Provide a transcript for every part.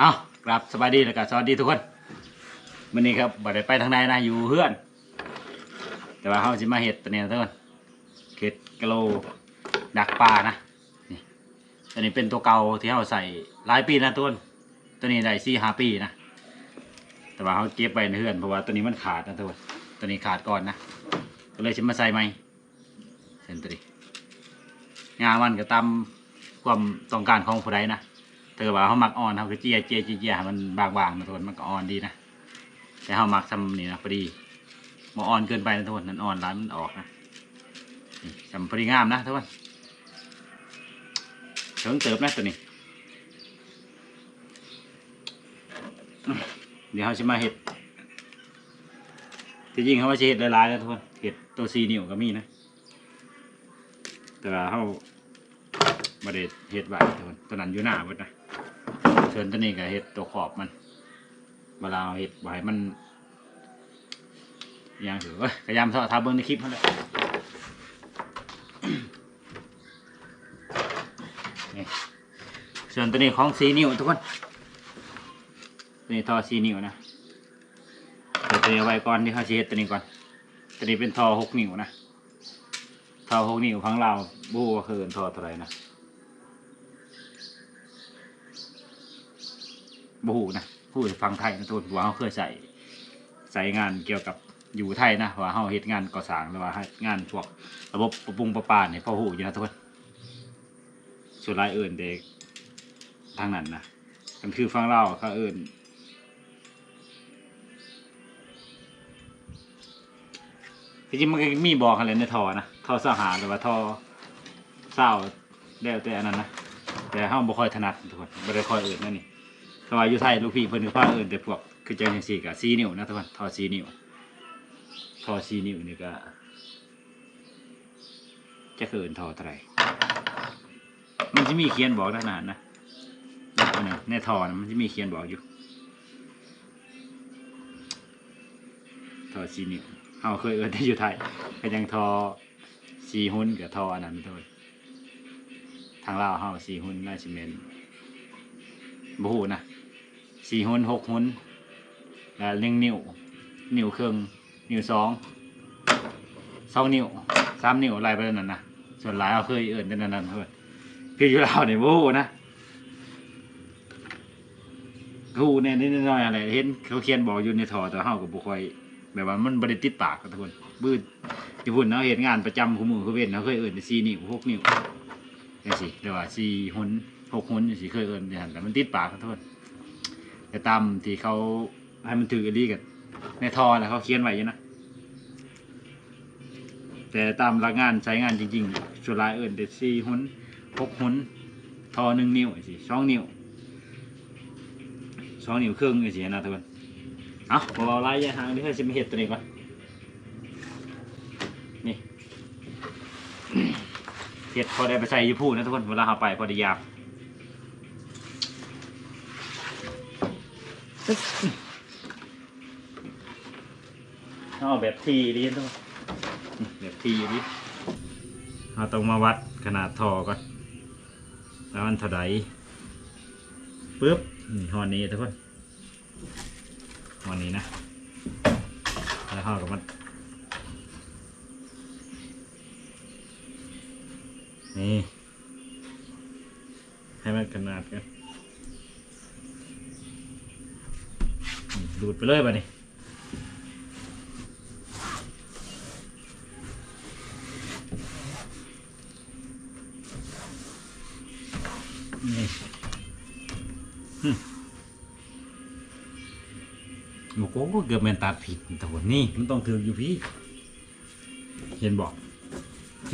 เอากราบสบายดีแล้วก็สวัสดีทุกคนวันนี้ครับบ่ไดไปทางใดนะอยู่เพื่อน แต่ว่าเขาจะมาเห็ดตัวนี้นะทุกคนเห็ดกะโหลดักปลานะนี่ตัวนี้เป็นตัวเก่าที่เขาใส่หลายปีนะทุกคนตัวนี้ได้สี่ห้าปีนะแต่ว่าเขาเก็บไปในเพื่อนเพราะว่าตัวนี้มันขาดนะทุกคนตัวนี้ขาดก่อนนะก็เลยจะมาใส่ใหม่เส้นตัวนี้งานมันก็ตามความต้องการของผู้ใดนะ แต่ว่าเขามักอ่อนเขาก็เจียเจียเจียเจียมันบางๆนะทุกคนมันก็อ่อนดีนะแต่เขามักทำนี่นะพอดีบ่อ่อนเกินไปนะทุกคนนั่นอ่อนร้ายมันออกนะทำพอดีงามนะทุกคนเถิงเติบนะตัวนี้ เดี๋ยวเขาจะมาเห็ดที่จริงเขาว่าจะเห็ดหลายๆนะทุกคนเห็ดตัวซีนิวก็มีนะแต่ว่าเขาบไดเห็ดไว้ทุกคนตัวนั้นอยู่หน้าบดนะ ส่วนตัวนี้ก็เห็ดตัวขอบมันเวลาเห็ดไว้มันยังถือว่าพยายามทอทาเบิ้งในคลิปเขาเลยนี่ส่วนตัวนี้ของซีนิ้วทุกคนตัวนี้ทอซีนิ้วนะเดี๋ยวตัวนี้ไว้ก่อนที่เขาเฮ็ดตัวนี้ก่อนตัวนี้เป็นทอหกนิ้วนะทอหกนิ้วพังเราบู้ว่าคือทอเท่าไรนะ บูนะพูดฟังไทยนะทุกคนว่าเขาเคยใส่ใส่งานเกี่ยวกับอยู่ไทยนะว่าเขาเฮ็ดงานก่อสร้างหรือว่าเฮ็ดงานพวกระบบประปรุงประปาเนี่ยพอหูอยู่นะทุกคนส่วนรายอื่นเด็กทางนั้นนะมันคือฟังเล่าวเขาเอื่นจริงๆมันก็มีบอกอะไรในทอนะท่อเสาหาหรือว่าท่อเศร้าแล้วแต่อันนั้นนะแต่ห้าบ่ค่อยถนัดทุกคนบ่ได้ค่อยอื่นนั่นนี่ ถ้าว่าอยู่ไทยลูกพี่เพิ่นก็พาเอื่นแต่พวกคือจังจังซี่ก็4นิ้วนะทุกคนท่อ4นิ้วท่อ4นิ้วนี่ก็จะเกินท่อเท่าไหร่มันจะมีเขียนบอกด้านหน้านะอันในทอนะมันจะมีเขียนบอกอยู่ท่อ4นิ้วเฮาเคยเอิ้นแต่อยู่ไทยก็ยังทอสีหุ้นกับทออันนั้นโทษทางลาวเฮาสีหุ้นน่าสิแม่นบูนะ สีหุ้นหกหุนแล้วเลี้ยงนิ้วนิ้วครึ่งนิ้วสองสองนิ้วสามนิ้วอะไรไปนั่นนะส่วนหลายเฮาเคยเอิ้นแต่นนั่นเพิ่นคืออยู่ลาวนี่บ่ฮู้นะฮู้แน่นิดน่อยอะไรเห็นเขาเขียนบอกอยู่ในทอแต่เฮาก็บ่ค่อยแบบว่ามันบริติดปากกันทุกคนบืดที่พุ่นเนาะเห็นงานประจำของมือเขาเว้นเนาเคยเอิญสี่นิ้วหกนิ้วจังสิเรียกว่าสี่หุนหกหุนจังสิเคยเอิญอย่างแต่มันติดปากกันทุกคน แต่ตามที่เขาให้มันถือกันดีกันในทอแหละเขาเขียนไว้อยู่นะแต่ตามหลักงานใช้งานจริงๆส่วนหลายเอิญแต่สี่หุนหกหุนทอหนึ่งนิ้วสิสองนิ้วสองนิ้วครึ่งสินะทุกคนเอาบอกเอาไล่ยางหางที่ให้ชิมเห็ดตัวนี้ก่อนนี่เห็ดพอได้ไปใส่ยูพูนะทุกคนเวลาเราไปพอไดียาม เอาแบบทีดีทุกคนนี่แบบทีดีเราต้องมาวัดขนาดท่อก่อนแล้วมันเท่าไหร่ปึ๊บนี่หอนี้ทุกคนวันนี้นะ แล้วห่อกับมัน นี่ ให้มันขนาดกันนี่ ดูดไปเลยป่ะนี่นี่โอ้โหเกือบแมนตัดผิดแต่วันนี้มันต้องถืออยู่พี่ เห็นบอก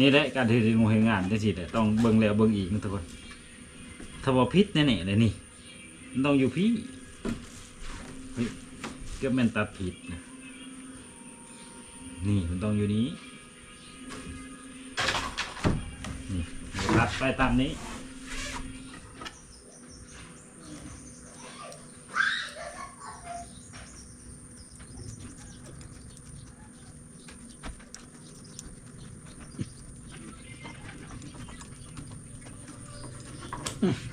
นี่แหละการถืองูเห็นงานได้สิแต่ต้องเบิ่งแล้วเบิ่งอีกนะทุกคนถ้าว่าพิษแน่ๆเลยนี่มันต้องอยู่พี่เฮ้ยเกือบแมนตัดผิดนะนี่มันต้องอยู่นี้นี่ตัดไปตามนี้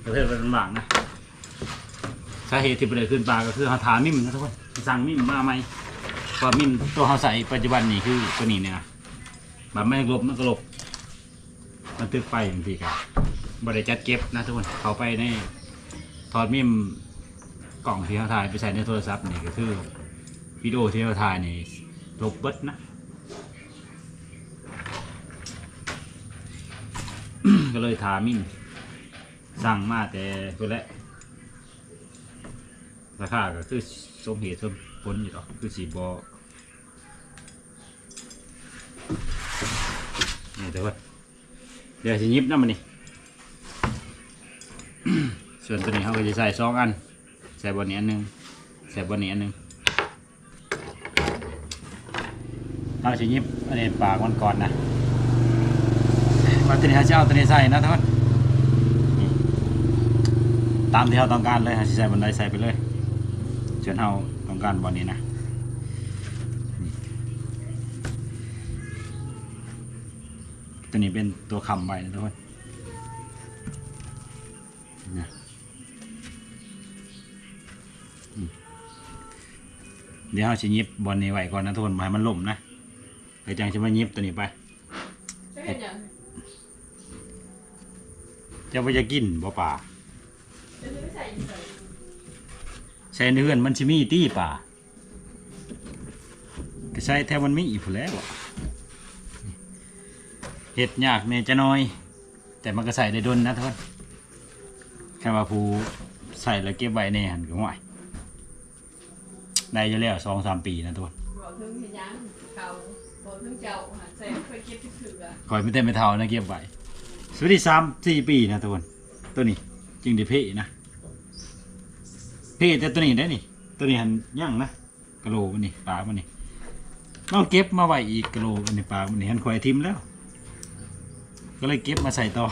ประเทศเป็นบางนะ สาเหตุที่บ่ได้ขึ้นปลาก็คือเขาถามมิมนะทุกคน สั่งมิมมาไหมเพราะมิมตัวเขาใส่ปัจจุบันนี่คือตัวนี้เนี่ยแบบไม่ลบมันก็ลบ มันตึกไปบางทีครับบ่ได้จัดเก็บนะทุกคนเขาไปในถอดมิมกล่องที่เขาถ่ายไปใส่ในโทรศัพท์นี่ก็คือวิดีโอที่เขาถ่ายนี่ลบเบิดนะก็เลยถามมิมสั่งมาแต่เพื่อแหละ ราคาก็คือสมเหตุสมผลอยู่หรอกคือสีบอนี่เดี๋ยวเดี๋ยวสิยิบน้ำมันนี่ ส่วนตัวนี้เขาก็จะใส่สองอัน ใส่บนนี้อันหนึ่งใส่บนนี้อันหนึ่งเราจะยิบอันนี้ปากมันก่อนนะมาตัวนี้เขาจะเอาตัวนี้ใส่นะทุกคนตามที่เราต้องการเลยเขาจะใส่บนใดใส่ไปเลย ส่วนเราต้องการบอลนี้นะนี่ตัวนี้เป็นตัวคำไว้นะทุกคนนะอืมเดี๋ยวเราจะยิบบอลนี้ไว้ก่อนนะทุกคนบ่ให้มันล่มนะเดี๋ยวจังจะมายิบตัวนี้ไปจะเห็นอย่างจะไปจะกินบ่ป่าจะไม่ ใส่ใส่ใช้เนื้อนมันชิมีตี้ป่าก็ใช้แทบมันไม่อีกผู้นแหล้วอะเห็ดยากเนี่ยจะน้อย แต่มันก็ใส่ได้ดนนะทุกคนแค่ว่าผู้ใส่แล้วเก็บไว้ในหันก็ห่วยได้อยู่แล้วสองสามปีนะทุกคนบอกถึงเห็นยังเขาบอกถึงเจ้าหันใส่เคยเก็บที่ถืออะคอยไม่เต็มไม่เท่านะเก็บไว้สวัสดีสามสี่ปีนะทุกคนตัวนี้จึงได้เพ่นะเพ่แต่ตัวนี้ได้นี่ ตัวนี้หันย่างนะกะโหลมันนี่ปลามันนี่ต้องเก็บมาไว้อีกกะโหลมันนี่ปลามันนี่หันควายทิมแล้ว ก็เลยเก็บมาใส่ต่อ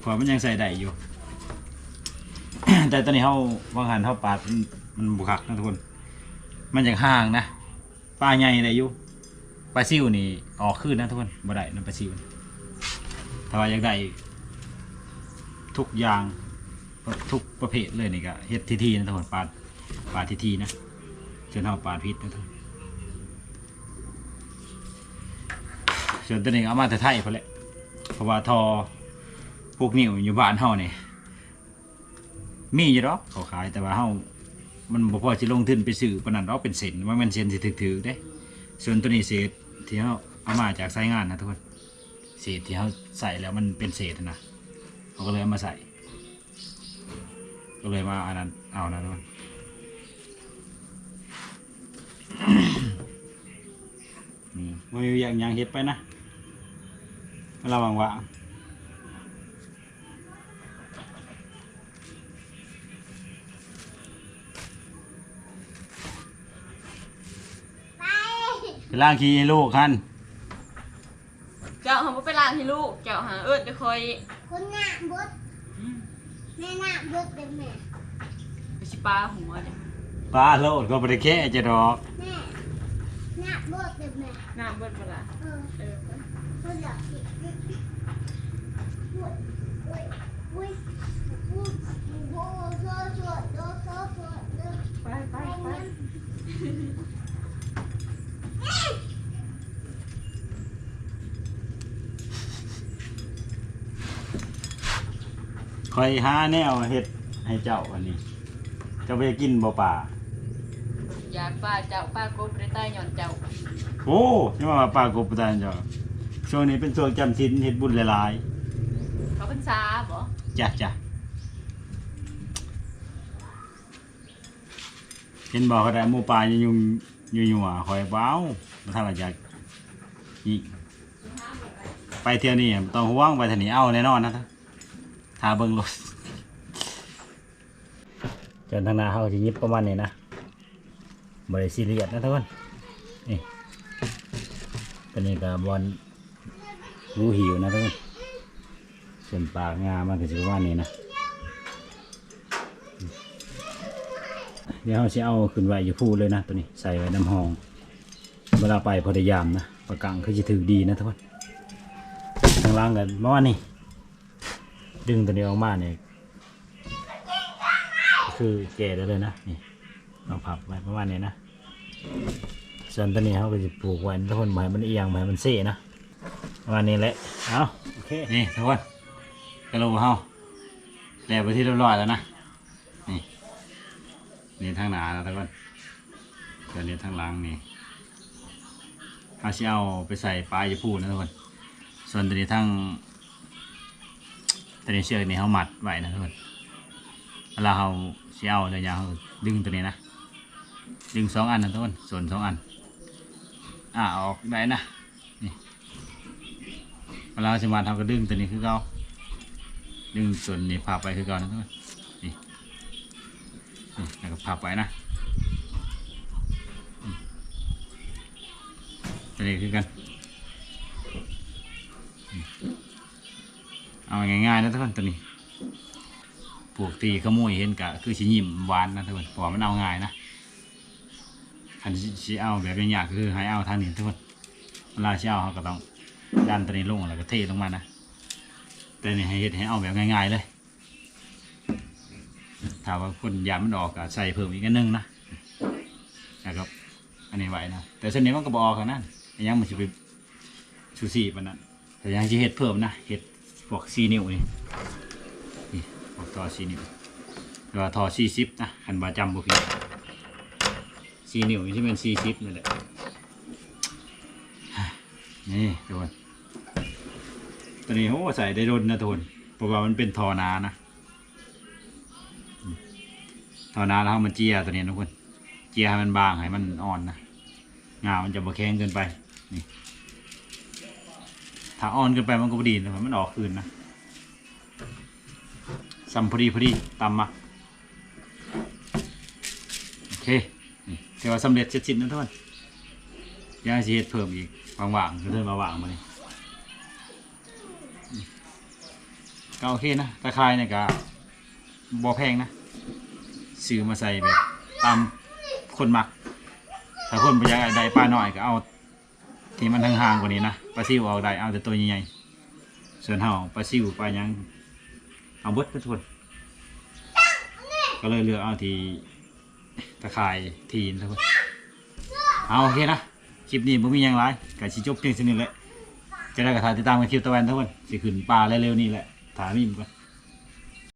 เพรามันยังใส่ได้อยู่ แต่ตอนนี้เขาวางหันเขาปาดมันบุคักนะทุกคน มันอย่างห่างนะปลาใหญ่ได้อยู่ปลาซิวนี่ออกขึ้นนะทุกคนบ่ได้นะปลาซิวถ้าว่าอยากได้ทุกอย่าง ทุกประเภทเลยนี่ก็เฮ็ดทีทีๆนะทุกคนปาดปาดทีทีๆนะจนเขาปาดพิษนะทุกคนส่วนตัวนี้เอามาแต่ไทยพอแหละเพราะว่าทอพวกนิ้วอยู่บ้านเฮานี่มีอยู่หรอกเขาขายแต่ว่าเฮามันบ่พอสิลงทุนไปซื้อปนนั้นเราเป็นเส้นว่ามันเส้นสิถึกๆเด้ ส่วนตัวนี้เศษที่เฮาเอามาจากไซงานนะทุกคนเศษที่เฮาใส่แล้วมันเป็นเศษนะเขาก็เลยเอามาใส่ ก็เลยมาอันนั้นเอานะทุกคนนี่มันมีอย่างอย่างเฮ็ดไปนะระวังว่าไปล่างขี้ให้ลูกคันเจ้าหันไปล้างให้ลูก เจ้าหาเอิดไปคอย คนหน้าบด แม่หน้าบดเป็นแม่ไปชิปลาหัวเนี่ยปลาโลดก็ไม่ได้แค่จะดอกแม่หน้าบดเป็นแม่น้ำเบิดเวลาเออเออคนอยากกินอุ้ยอุ้ยอุ้ยอุ้ยโอ้โหสวดโดโซสวดโดไปไปไป ไป คอยหาแนวเฮ็ดให้เจ้าอันนี้ เจ้าไปกินบ่ป่า อยากป้าเจ้าป้าโกบได้ใต้หย่อนเจ้าโอ้ยังว่าป่ากบตายเจ้าช่วงนี้เป็นช่วงจำศีลเฮ็ดบุญหลายเขาเป็นซาบ่ๆจ้ะจ้ะเห็นบอกเขาได้หมูป่ายุ่งยุ่งยุ่งอะคอยเบ้ามาทำอะไรจากอีกไปเที่ยวนี่ต้องห่วงไปทางนี้เอาแน่นอนนะทาาเบิ่งรถจนทางนาเขาจะยิบประมาณนี้นะบริซีเรียสนะทุกคนนี่ตอนนี้กับบอลรู้หิวนะทุกคนส่วนปากงามันก็จะประมาณนี้นะเดี๋ยวเราจะเอาขึ้นไว้อยู่พูดเลยนะตัวนี้ใส่ไว้น้ำหองเวลาไปพอได้ยามนะประกังคือจะถือดีนะทุกคนทางล่างกันเมื่อวานนี้ ดึงตัวนี้ออกมาเนี่ยคือแก่ได้เลยนะนี่เราพับไว้ประมาณนี้นะส่วนตัวนี้เขาก็จะปลูกไว้ทุกคนหมายมันเอียงหมายมันเซ่นะประมาณนี้แหละเอาโอเคนี่ทุกคนกระโหลกเฮาแล้วไปที่เรียบร้อยแล้วนะนี่นี่ทางหนาแล้วทุกคนตัวนี้ทางหลังนี่เขาจะเอาไปใส่ปลายจะพูดนะทุกคนส่วนตัวนี้ทาง ตัวนี้เชือกนี่เขามัดไว้นะทุกคนเวลาเราเชี่ยวเลยยาวเราดึงตัวนี้นะ ดึงสองอันนะทุกคน ส่วนสองอัน อ่าออกได้นะ นี่ เวลาเราจะมาทำก็ดึงตัวนี้คือเก่าดึงส่วนนี้พับไปคือก่านะทุกคนนี่นี่แล้วก็พับไปนะตัวนี้คือกัน เอาง่ายๆนะทุกคนตัวนี้พวกตีขโมยเห็นกะคือชิยิ้มหวานนะทุกคนเพราะว่ามันเอาง่ายนะคันชิเอาแบบยากๆก็คือให้เอาทางนี้ทุกคนเวลาชิเอาเขาก็ต้องดันตัวนี้ลงแล้วก็เทลงมานะแต่นี่ให้เฮ็ดให้เอาแบบง่าย ๆเลยถ้าว่าคนยามันออกก็ใส่เพิ่มอีกนหนึงนะนะครับอันนี้ไว้นะแต่เส้นนี้มันก็บออกกันนั่นยังมันจะไปชูสีปนนั้นแต่ยังจะเฮ็ดเพิ่มนะเฮ็ด พวกซีนิ้วนี่นี่อกต่อสี่นิ้วหรือว่าทอสี่สิบนะหันบาจำบุผิดสี่นิ้วที่เป็นสี่สิบนั่นแหละนี่ทุกคนตัวนี้โอ้ใส่ได้รนนะทุกคนเพราะว่ามันเป็นทอนานะทอนาแล้วมันเจียตัวนี้ทุกคน เจียให้มันบางให้มันอ่อนนะงามันจะบะแข็งเกินไปนี่ ถ้าอ่อนเกินไปมันก็บดีนะมันออกคืนนะสัมพอดีพอดีตามมาโอเคนี่ถือว่าสำเร็จเสร็จสิ้นนะทุกคนยังสิเฮ็ดเพิ่มอีกว่างๆก็เดินมาว่างมานี่อืมก็โอเคนะตะไคร้เนี่ยก็บ่แพงนะซื้อมาใส่แบบตามคนมัก ถ้าคนประหยัดได้ปลาหน่อยก็เอา ที่มันทางห่างกว่านี้นะปลาซิวเอาได้เอาแต่ตัวใหญ่ๆส่วนเฮาปลาซิวปลายังเอาบดทุกคนก็เลยเลือกเอาทีตะข่ายทีนทุกคนเอาโอเคนะคลิปนี้ผมมีหยังไรกับชิจบเพียงเท่านี้แหละจะได้กระทายติดตามกันคลิปตะวันทุกคนสิขึ้นปลาเร็วๆนี่แหละถามมีมก่อน